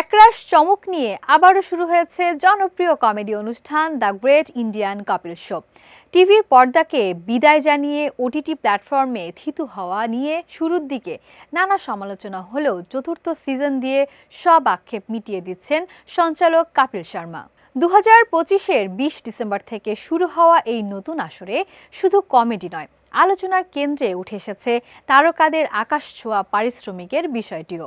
একরাশ চমক নিয়ে আবারও শুরু হয়েছে জনপ্রিয় কমেডি অনুষ্ঠান the great Indian Kapil show. টিভির পর্দাকে বিদায় জানিয়ে ওটিটি প্ল্যাটফর্মে থিতু হওয়া নিয়ে শুরুর দিকে নানা সমালোচনা হলেও চতুর্থ সিজন দিয়ে সব আক্ষেপ মিটিয়ে দিচ্ছেন সঞ্চালক কাপিল শর্মা। দু হাজার পঁচিশের বিশ ডিসেম্বর থেকে শুরু হওয়া এই নতুন আসরে শুধু কমেডি নয় আলোচনার কেন্দ্রে উঠে এসেছে তারকাদের আকাশ ছোঁয়া পারিশ্রমিকের বিষয়টিও।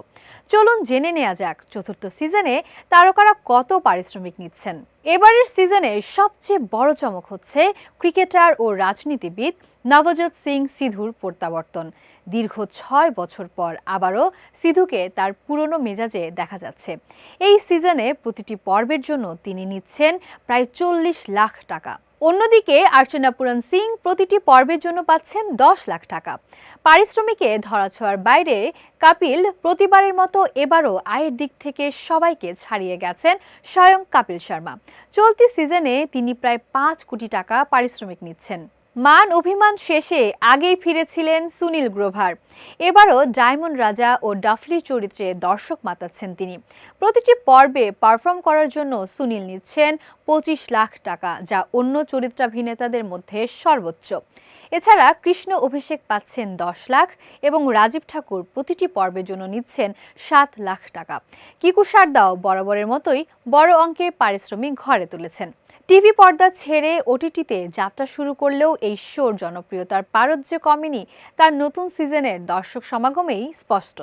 চলুন জেনে নেওয়া যাক চতুর্থ সিজনে তারকারা কত পারিশ্রমিক নিচ্ছেন। এবারের সিজনে সবচেয়ে বড় চমক হচ্ছে ক্রিকেটার ও রাজনীতিবিদ নবজোৎ সিং সিধুর প্রত্যাবর্তন। দীর্ঘ ছয় বছর পর আবারও সিধুকে তার পুরনো মেজাজে দেখা যাচ্ছে। এই সিজনে প্রতিটি পর্বের জন্য তিনি নিচ্ছেন প্রায় চল্লিশ লাখ টাকা। অন্যদিকে আর্চনা পুরন সিং প্রতিটি পর্বের জন্য পাচ্ছেন দশ লাখ টাকা। পারিশ্রমিকে ধরাছোঁয়ার বাইরে কাপিল প্রতিবারের মতো এবারও আয়ের দিক থেকে সবাইকে ছাড়িয়ে গেছেন স্বয়ং কাপিল শর্মা। চলতি সিজনে তিনি প্রায় পাঁচ কোটি টাকা পারিশ্রমিক নিচ্ছেন। মান অভিমান শেষে আগেই ফিরেছিলেন সুনীল গ্রোভার। এবারও ডায়মন্ড রাজা ও ডাফলি চরিত্রে দর্শক মাতাচ্ছেন তিনি। প্রতিটি পর্বে পারফর্ম করার জন্য সুনীল নিচ্ছেন পঁচিশ লাখ টাকা, যা অন্য চরিত্রাভিনেতাদের মধ্যে সর্বোচ্চ। এছাড়া কৃষ্ণ অভিষেক পাচ্ছেন দশ লাখ এবং রাজীব ঠাকুর প্রতিটি পর্বের জন্য নিচ্ছেন সাত লাখ টাকা। কিকু সারদাও বরাবরের মতোই বড় অঙ্কের পারিশ্রমিক ঘরে তুলেছেন। টিভি পর্দা ছেড়ে ওটিটিতে যাত্রা শুরু করলেও এই শোর জনপ্রিয়তার পারদ যে কমেনি তার নতুন সিজনের দর্শক সমাগমেই স্পষ্ট।